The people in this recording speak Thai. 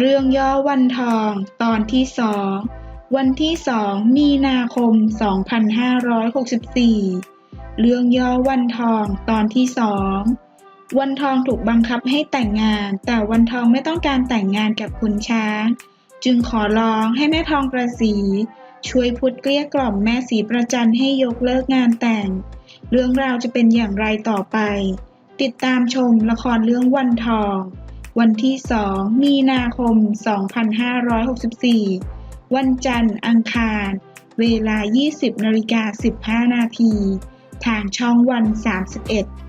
เรื่องย่อวันทองตอนที่สองวันที่สองมีนาคม 2564 เรื่องย่อวันทองตอนที่สองวันทองถูกบังคับให้แต่งงาน แต่วันทองไม่ต้องการแต่งงานกับขุนช้าง จึงขอร้องให้แม่ทองประสี ช่วยพูดเกลี้ยกล่อมแม่สีประจันให้ยกเลิกงานแต่ง เรื่องราวจะเป็นอย่างไรต่อไป ติดตามชมละครเรื่องวันทอง วันที่ 2 มีนาคม 2564 วันจันทร์ อังคาร เวลา 20นาฬิกา15 นาที ทางช่องวัน 31